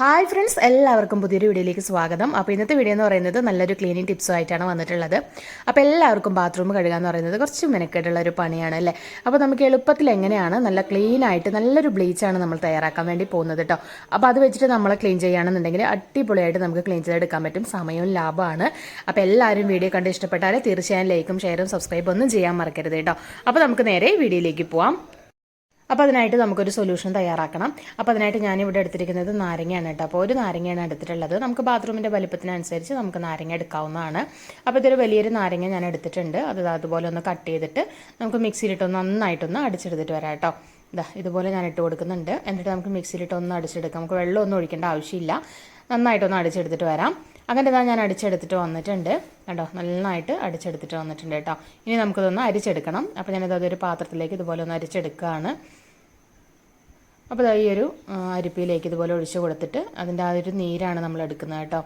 Hi friends എല്ലാവർക്കും പുതിയൊരു വീഡിയോയിലേക്ക് സ്വാഗതം. അപ്പോൾ ഇന്നത്തെ വീഡിയോ എന്ന് പറയുന്നത് നല്ലൊരു ക്ലീനിങ് ടിപ്സും ആയിട്ടാണ് വന്നിട്ടുള്ളത്. അപ്പോൾ എല്ലാവർക്കും ബാത്റൂം കഴുകുക എന്ന് പറയുന്നത് കുറച്ച് മെനക്കെട്ടുള്ള ഒരു പണിയാണ് അല്ലേ? അപ്പോൾ നമുക്ക് എളുപ്പത്തിൽ എങ്ങനെയാണ് നല്ല ക്ലീൻ ആയിട്ട് നല്ലൊരു ബ്ലീച്ചാണ് നമ്മൾ തയ്യാറാക്കാൻ വേണ്ടി പോകുന്നത് കേട്ടോ അപ്പോൾ അത് വെച്ചിട്ട് നമ്മൾ ക്ലീൻ ചെയ്യുകയാണെന്നുണ്ടെങ്കിൽ അടിപൊളിയായിട്ട് നമുക്ക് ക്ലീൻ ചെയ്തെടുക്കാൻ പറ്റും. സമയവും ലാഭമാണ്. അപ്പോൾ എല്ലാവരും വീഡിയോ കണ്ട് ഇഷ്ടപ്പെട്ടാൽ തീർച്ചയായും ലൈക്കും ഷെയറും സബ്സ്ക്രൈബും ഒന്നും ചെയ്യാൻ മറക്കരുത് കേട്ടോ അപ്പോൾ നമുക്ക് നേരെ വീഡിയോയിലേക്ക് പോവാം. അപ്പോൾ അതിനായിട്ട് നമുക്കൊരു സൊല്യൂഷൻ തയ്യാറാക്കണം. അപ്പോൾ അതിനായിട്ട് ഞാനിവിടെ എടുത്തിരിക്കുന്നത് നാരങ്ങയാണ് കേട്ടോ. അപ്പോൾ ഒരു നാരങ്ങയാണ് എടുത്തിട്ടുള്ളത്. നമുക്ക് ബാത്റൂമിന്റെ വലിപ്പത്തിനനുസരിച്ച് നമുക്ക് നാരങ്ങ എടുക്കാവുന്നതാണ്. അപ്പോൾ ഇതൊരു വലിയൊരു നാരങ്ങ ഞാൻ എടുത്തിട്ടുണ്ട്. അത് അതുപോലെ ഒന്ന് കട്ട് ചെയ്തിട്ട് നമുക്ക് മിക്സിയിലിട്ടൊന്ന് നന്നായിട്ടൊന്ന് അടിച്ചെടുത്തിട്ട് വരാം കേട്ടോ. ഇതാ ഇതുപോലെ ഞാൻ ഇട്ട് കൊടുക്കുന്നുണ്ട്. എന്നിട്ട് നമുക്ക് മിക്സിയിലിട്ട് ഒന്ന് അടിച്ചെടുക്കാം. നമുക്ക് വെള്ളമൊന്നും ഒഴിക്കേണ്ട ആവശ്യമില്ല. നന്നായിട്ടൊന്ന് അടിച്ചെടുത്തിട്ട് വരാം. അങ്ങനെ ഇതാ ഞാൻ അടിച്ചെടുത്തിട്ട് വന്നിട്ടുണ്ട്. കേട്ടോ നന്നായിട്ട് അടിച്ചെടുത്തിട്ട് വന്നിട്ടുണ്ട് കേട്ടോ. ഇനി നമുക്കിതൊന്ന് അരിച്ചെടുക്കണം. അപ്പോൾ ഞാനിത് അതൊരു പാത്രത്തിലേക്ക് ഇതുപോലെ ഒന്ന് അരിച്ചെടുക്കുകയാണ്. അപ്പോൾ ഈ ഒരു അരിപ്പിയിലേക്ക് ഇതുപോലെ ഒഴിച്ചു കൊടുത്തിട്ട് അതിന്റെ ആ ഒരു നീരാണ് നമ്മൾ എടുക്കുന്നത് കേട്ടോ.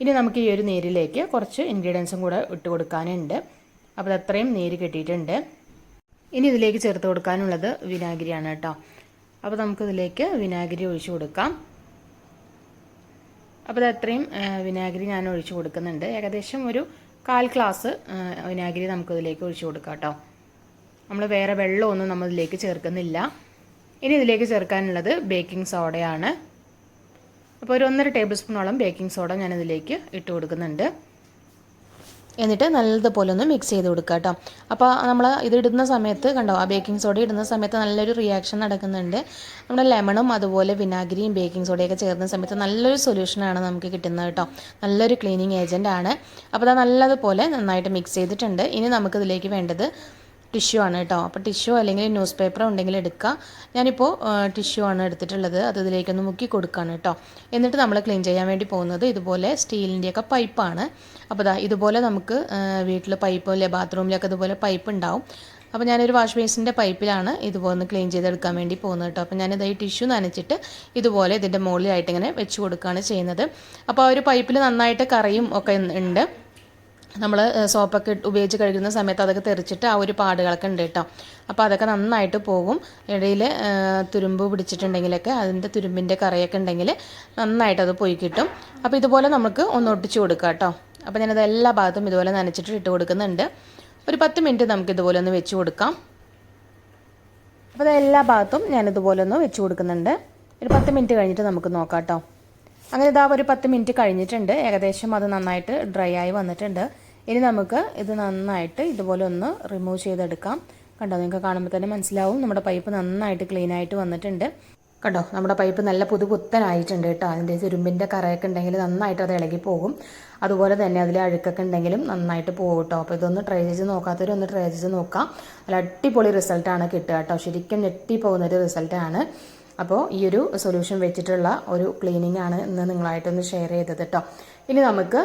ഇനി നമുക്ക് ഈ ഒരു നീരിലേക്ക് കുറച്ച് ഇൻഗ്രീഡിയൻസും കൂടെ ഇട്ട് കൊടുക്കാനുണ്ട്. അപ്പോൾ അത്രയും നീര് കിട്ടിയിട്ടുണ്ട്. ഇനി ഇതിലേക്ക് ചേർത്ത് കൊടുക്കാനുള്ളത് വിനാഗിരിയാണ് കേട്ടോ. അപ്പോൾ നമുക്കിതിലേക്ക് വിനാഗിരി ഒഴിച്ചു കൊടുക്കാം. അപ്പോൾ അത് അത്രയും വിനാഗിരി ഞാൻ ഒഴിച്ചു കൊടുക്കുന്നുണ്ട്. ഏകദേശം ഒരു കാൽ ഗ്ലാസ് വിനാഗിരി നമുക്കിതിലേക്ക് ഒഴിച്ചു കൊടുക്കാം കേട്ടോ. നമ്മൾ വേറെ വെള്ളമൊന്നും നമ്മളിതിലേക്ക് ചേർക്കുന്നില്ല. ഇനി ഇതിലേക്ക് ചേർക്കാനുള്ളത് ബേക്കിംഗ് സോഡയാണ് അപ്പോൾ ഒരു ഒന്നര ടേബിൾ സ്പൂണോളം ബേക്കിംഗ് സോഡ ഞാൻ ഇതിലേക്ക് ഇട്ട് കൊടുക്കുന്നുണ്ട്. എന്നിട്ട് നല്ലതുപോലെ ഒന്ന് മിക്സ് ചെയ്ത് കൊടുക്കുക കേട്ടോ. അപ്പോൾ നമ്മൾ ഇത് ഇടുന്ന സമയത്ത് കണ്ടോ ആ ബേക്കിംഗ് സോഡ ഇടുന്ന സമയത്ത് നല്ലൊരു റിയാക്ഷൻ നടക്കുന്നുണ്ട്. നമ്മുടെ ലെമണും അതുപോലെ വിനാഗിരിയും ബേക്കിംഗ് സോഡയൊക്കെ ചേർന്ന സമയത്ത് നല്ലൊരു സൊല്യൂഷനാണ് നമുക്ക് കിട്ടുന്നത് കേട്ടോ. നല്ലൊരു ക്ലീനിങ് ഏജന്റ് ആണ്. അപ്പോൾ അത് നല്ലതുപോലെ നന്നായിട്ട് മിക്സ് ചെയ്തിട്ടുണ്ട്. ഇനി നമുക്കിതിലേക്ക് വേണ്ടത് ടിഷ്യൂ ആണ് കേട്ടോ. അപ്പോൾ ടിഷ്യൂ അല്ലെങ്കിൽ ന്യൂസ് പേപ്പർ ഉണ്ടെങ്കിൽ എടുക്കുക ഞാനിപ്പോൾ ടിഷ്യൂ ആണ് എടുത്തിട്ടുള്ളത്. അത് ഇതിലേക്കൊന്ന് മുക്കി കൊടുക്കുകയാണ് കേട്ടോ. എന്നിട്ട് നമ്മൾ ക്ലീൻ ചെയ്യാൻ വേണ്ടി പോകുന്നത് ഇതുപോലെ സ്റ്റീലിന്റെയൊക്കെ പൈപ്പാണ് അപ്പോൾ ദാ ഇതുപോലെ നമുക്ക് വീട്ടിൽ പൈപ്പ് അല്ലെ ബാത്റൂമിലൊക്കെ ഇതുപോലെ പൈപ്പ് ഉണ്ടാവും. അപ്പോൾ ഞാനൊരു വാഷ് ബേസിന്റെ പൈപ്പിലാണ് ഇതുപോലെ ഒന്ന് ക്ലീൻ ചെയ്തെടുക്കാൻ വേണ്ടി പോകുന്നത് കേട്ടോ. അപ്പോൾ ഞാനിത് ഈ ടിഷ്യൂ നനച്ചിട്ട് ഇതുപോലെ ഇതിന്റെ മുകളിലായിട്ട് ഇങ്ങനെ വെച്ച് കൊടുക്കുകയാണ് ചെയ്യുന്നത്. അപ്പോൾ ആ ഒരു പൈപ്പിൽ നന്നായിട്ട് കറിയും ഒക്കെ ഉണ്ട്. നമ്മൾ സോപ്പൊക്കെ ഉപയോഗിച്ച് കഴിക്കുന്ന സമയത്ത് അതൊക്കെ തെറിച്ചിട്ട് ആ ഒരു പാടുകളൊക്കെ ഉണ്ട് കേട്ടോ. അപ്പോൾ അതൊക്കെ നന്നായിട്ട് പോകും. ഇടയിൽ തുരുമ്പ് പിടിച്ചിട്ടുണ്ടെങ്കിലൊക്കെ അതിന്റെ തുരുമ്പിന്റെ കറിയൊക്കെ ഉണ്ടെങ്കിൽ നന്നായിട്ട് അത് പോയി കിട്ടും. അപ്പോൾ ഇതുപോലെ നമുക്ക് ഒന്ന് ഒട്ടിച്ച് കൊടുക്കാം കേട്ടോ. അപ്പോൾ ഞാനത് എല്ലാ ഭാഗത്തും ഇതുപോലെ നനച്ചിട്ട് ഇട്ട് കൊടുക്കുന്നുണ്ട്. ഒരു പത്ത് മിനിറ്റ് നമുക്ക് ഇതുപോലെ ഒന്ന് വെച്ച് കൊടുക്കാം. അപ്പോൾ അത് എല്ലാ ഭാഗത്തും ഞാനിതുപോലെ ഒന്ന് വെച്ച് കൊടുക്കുന്നുണ്ട്. ഒരു പത്ത് മിനിറ്റ് കഴിഞ്ഞിട്ട് നമുക്ക് നോക്കാം കേട്ടോ. അങ്ങനെ ഇതാ ഒരു പത്ത് മിനിറ്റ് കഴിഞ്ഞിട്ടുണ്ട്. ഏകദേശം അത് നന്നായിട്ട് ഡ്രൈ ആയി വന്നിട്ടുണ്ട്. ഇനി നമുക്ക് ഇത് നന്നായിട്ട് ഇതുപോലെ ഒന്ന് റിമൂവ് ചെയ്തെടുക്കാം. കണ്ടോ നിങ്ങൾക്ക് കാണുമ്പോൾ തന്നെ മനസ്സിലാവും. നമ്മുടെ പൈപ്പ് നന്നായിട്ട് ക്ലീൻ ആയിട്ട് വന്നിട്ടുണ്ട്. കണ്ടോ നമ്മുടെ പൈപ്പ് നല്ല പുതുപുത്തനായിട്ടുണ്ട് കേട്ടോ. അതിന്റെ ചുരുമ്പിന്റെ കറയൊക്കെ ഉണ്ടെങ്കിൽ നന്നായിട്ട് അത് ഇളകി പോകും. അതുപോലെ തന്നെ അതിലെ അഴുക്കൊക്കെ ഉണ്ടെങ്കിലും നന്നായിട്ട് പോകും കേട്ടോ. അപ്പോൾ ഇതൊന്ന് ട്രൈ ചെയ്ത് നോക്കാത്തവരും ഒന്ന് ട്രൈ ചെയ്ത് നോക്കാം. നല്ല അടിപൊളി റിസൾട്ടാണ് കിട്ടുക കേട്ടോ. ശരിക്കും ഞെട്ടി പോകുന്നൊരു റിസൾട്ടാണ് അപ്പോൾ ഈ ഒരു സൊല്യൂഷൻ വെച്ചിട്ടുള്ള ഒരു ക്ലീനിങ് ആണ് ഇന്ന് നിങ്ങളായിട്ടൊന്ന് ഷെയർ ചെയ്തത് കേട്ടോ ഇനി നമുക്ക്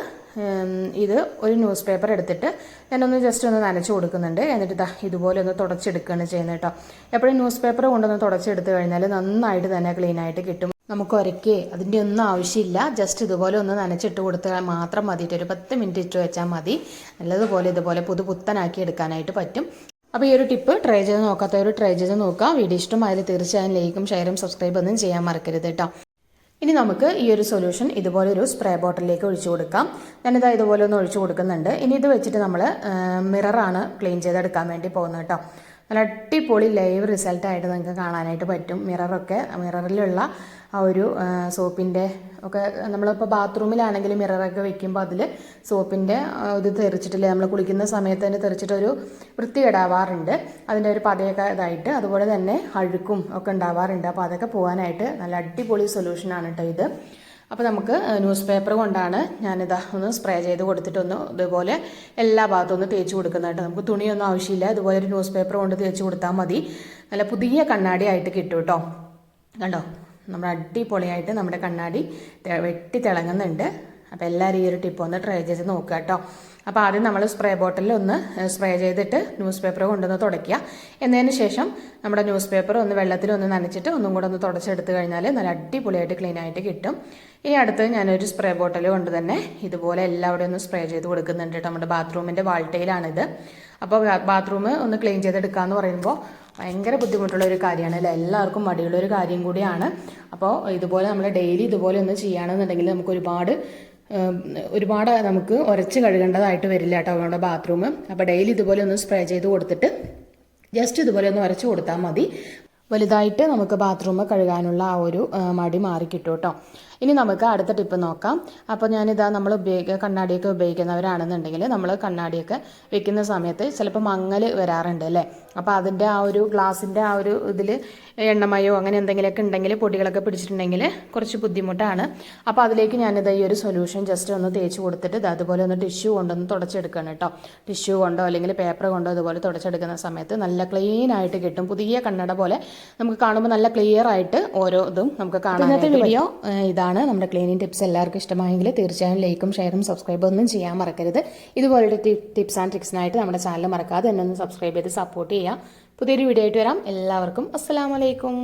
ഇത് ഒരു ന്യൂസ് പേപ്പർ എടുത്തിട്ട് ഞാനൊന്ന് ജസ്റ്റ് ഒന്ന് നനച്ച് കൊടുക്കുന്നുണ്ട്. എന്നിട്ട് ഇതാ ഇതുപോലെ ഒന്ന് തുടച്ചെടുക്കുകയാണ് ചെയ്യുന്നത് കേട്ടോ എപ്പോഴും ന്യൂസ് പേപ്പർ കൊണ്ടൊന്ന് തുടച്ചെടുത്ത് കഴിഞ്ഞാൽ നന്നായിട്ട് തന്നെ ക്ലീൻ ആയിട്ട് കിട്ടും. നമുക്ക് ഒരക്കേ അതിന്റെ ഒന്നും ആവശ്യമില്ല. ജസ്റ്റ് ഇതുപോലെ ഒന്ന് നനച്ചിട്ട് കൊടുത്താൽ മാത്രം മതിയിട്ട് ഒരു പത്ത് മിനിറ്റ് ഇട്ട് വെച്ചാൽ മതി. നല്ലതുപോലെ ഇതുപോലെ പുതു പുത്തനാക്കി എടുക്കാനായിട്ട് പറ്റും. അപ്പോൾ ഈ ഒരു ടിപ്പ് ട്രൈ ചെയ്ത് നോക്കാത്തവർ ട്രൈ ചെയ്ത് നോക്കാം. വീഡിയോ ഇഷ്ടമായാലും തീർച്ചയായും ലൈക്കും ഷെയറും സബ്സ്ക്രൈബ് ഒന്നും ചെയ്യാൻ മറക്കരുത് കേട്ടോ ഇനി നമുക്ക് ഈ ഒരു സൊല്യൂഷൻ ഇതുപോലെ ഒരു സ്പ്രേ ബോട്ടിലേക്ക് ഒഴിച്ചു കൊടുക്കാം. ഞാനിതാ ഇതുപോലെ ഒന്ന് ഒഴിച്ചു കൊടുക്കുന്നുണ്ട്. ഇനി ഇത് വെച്ചിട്ട് നമ്മൾ മിററാണ് ക്ലീൻ ചെയ്തെടുക്കാൻ വേണ്ടി പോകുന്നത് കേട്ടോ നല്ല അടിപൊളി ലൈവ് റിസൾട്ടായിട്ട് നിങ്ങൾക്ക് കാണാനായിട്ട് പറ്റും. മിററൊക്കെ മിററിലുള്ള ആ ഒരു സോപ്പിന്റെ ഒക്കെ നമ്മളിപ്പോൾ ബാത്റൂമിലാണെങ്കിൽ മിററൊക്കെ വെക്കുമ്പോൾ അതിൽ സോപ്പിന്റെ ഇത് തെറിച്ചിട്ടില്ലേ നമ്മൾ കുളിക്കുന്ന സമയത്ത് തന്നെ തെറിച്ചിട്ടൊരു വൃത്തികേടാവാറുണ്ട്. അതിന്റെ ഒരു പതയൊക്കെ ഇതായിട്ട് അതുപോലെ തന്നെ അഴുക്കും ഒക്കെ ഉണ്ടാവാറുണ്ട്. അപ്പോൾ അതൊക്കെ പോകാനായിട്ട് നല്ല അടിപൊളി സൊല്യൂഷനാണ് കേട്ടോ ഇത്. അപ്പോൾ നമുക്ക് ന്യൂസ് പേപ്പർ കൊണ്ടാണ് ഞാനിതാ ഒന്ന് സ്പ്രേ ചെയ്ത് കൊടുത്തിട്ടൊന്ന് ഇതുപോലെ എല്ലാ ഭാഗത്തും ഒന്ന് തേച്ച് കൊടുക്കുന്നതായിട്ട് നമുക്ക് തുണിയൊന്നും ആവശ്യമില്ല. ഇതുപോലെ ഒരു ന്യൂസ് പേപ്പർ കൊണ്ട് തേച്ച് കൊടുത്താൽ മതി. നല്ല പുതിയ കണ്ണാടി ആയിട്ട് കിട്ടും കേട്ടോ. കണ്ടോ? നമ്മുടെ അടിപൊളിയായിട്ട് നമ്മുടെ കണ്ണാടി വെട്ടി തിളങ്ങുന്നുണ്ട്. അപ്പോൾ എല്ലാവരും ഈ ഒരു ടിപ്പ് ഒന്ന് ട്രൈ ചെയ്ത് നോക്കുക കേട്ടോ. അപ്പോൾ ആദ്യം നമ്മൾ സ്പ്രേ ബോട്ടിൽ ഒന്ന് സ്പ്രേ ചെയ്തിട്ട് ന്യൂസ് പേപ്പർ കൊണ്ടുവന്ന് തുടയ്ക്കുക. എന്നതിന് ശേഷം നമ്മുടെ ന്യൂസ് പേപ്പർ ഒന്ന് വെള്ളത്തിൽ ഒന്ന് നനച്ചിട്ട് ഒന്നും കൂടെ ഒന്ന് തുടച്ചെടുത്ത് കഴിഞ്ഞാൽ നല്ല അടിപൊളിയായിട്ട് ക്ലീൻ ആയിട്ട് കിട്ടും. ഇനി അടുത്ത് ഞാനൊരു സ്പ്രേ ബോട്ടിൽ കൊണ്ട് തന്നെ ഇതുപോലെ എല്ലാവരും ഒന്ന് സ്പ്രേ ചെയ്ത് കൊടുക്കുന്നുണ്ട് കേട്ടോ. നമ്മുടെ ബാത്റൂമിന്റെ വാൾട്ടയിലാണിത്. അപ്പോൾ ബാത്റൂം ഒന്ന് ക്ലീൻ ചെയ്തെടുക്കുക എന്ന് പറയുമ്പോൾ ഭയങ്കര ബുദ്ധിമുട്ടുള്ള ഒരു കാര്യമാണ്. അല്ലെ? എല്ലാവർക്കും മടിയുള്ള ഒരു കാര്യം കൂടിയാണ്. അപ്പോൾ ഇതുപോലെ നമ്മൾ ഡെയിലി ഇതുപോലെ ഒന്ന് ചെയ്യുകയാണെന്നുണ്ടെങ്കിൽ നമുക്ക് ഒരുപാട് ഒരുപാട് നമുക്ക് ഉരച്ച് കഴുകേണ്ടതായിട്ട് വരില്ല കേട്ടോ നമ്മുടെ ബാത്റൂം അപ്പോൾ ഡെയിലി ഇതുപോലെ ഒന്ന് സ്പ്രേ ചെയ്ത് കൊടുത്തിട്ട് ജസ്റ്റ് ഇതുപോലെ ഒന്ന് ഉരച്ച് കൊടുത്താൽ മതി. വലുതായിട്ട് നമുക്ക് ബാത്റൂം കഴുകാനുള്ള ആ ഒരു മടി മാറിക്കിട്ടും കേട്ടോ. ഇനി നമുക്ക് അടുത്ത ടിപ്പ് നോക്കാം. അപ്പോൾ ഞാനിതാ നമ്മൾ ഉപയോഗിക്കുക കണ്ണാടിയൊക്കെ ഉപയോഗിക്കുന്നവരാണെന്നുണ്ടെങ്കിൽ നമ്മൾ കണ്ണാടിയൊക്കെ വെക്കുന്ന സമയത്ത് ചിലപ്പോൾ മങ്ങൽ വരാറുണ്ട് അല്ലേ? അപ്പോൾ അതിന്റെ ആ ഒരു ഗ്ലാസിന്റെ ആ ഒരു ഇതിൽ എണ്ണമയോ അങ്ങനെ എന്തെങ്കിലുമൊക്കെ ഉണ്ടെങ്കിൽ പൊടികളൊക്കെ പിടിച്ചിട്ടുണ്ടെങ്കിൽ കുറച്ച് ബുദ്ധിമുട്ടാണ്. അപ്പോൾ അതിലേക്ക് ഞാനിത് ഈ ഒരു സൊല്യൂഷൻ ജസ്റ്റ് ഒന്ന് തേച്ച് കൊടുത്തിട്ട് ഇത് അതുപോലെ ഒന്ന് ടിഷ്യൂ കൊണ്ടൊന്ന് തുടച്ചെടുക്കണം കേട്ടോ. ടിഷ്യൂ കൊണ്ടോ അല്ലെങ്കിൽ പേപ്പർ കൊണ്ടോ ഇതുപോലെ തുടച്ചെടുക്കുന്ന സമയത്ത് നല്ല ക്ലീൻ ആയിട്ട് കിട്ടും. പുതിയ കണ്ണട പോലെ നമുക്ക് കാണുമ്പോൾ നല്ല ക്ലിയർ ആയിട്ട് ഓരോ ഇതും നമുക്ക് കാണാം ഇന്നത്തെ വീഡിയോ ഇതാണ് നമ്മുടെ ക്ലീനിങ് ടിപ്സ് എല്ലാവർക്കും ഇഷ്ടമായെങ്കിൽ തീർച്ചയായും ലൈക്കും ഷെയറും സബ്സ്ക്രൈബും ഒന്നും ചെയ്യാൻ മറക്കരുത്. ഇതുപോലുള്ള ടിപ്സ് ആൻഡ് ട്രിക്സിനായിട്ട് നമ്മുടെ ചാനൽ മറക്കാതെ തന്നെ ഒന്ന് സബ്സ്ക്രൈബ് ചെയ്ത് സപ്പോർട്ട് ചെയ്യുക പുതിയൊരു വീഡിയോ ആയിട്ട് വരാം. എല്ലാവർക്കും അസ്സലാമലൈക്കും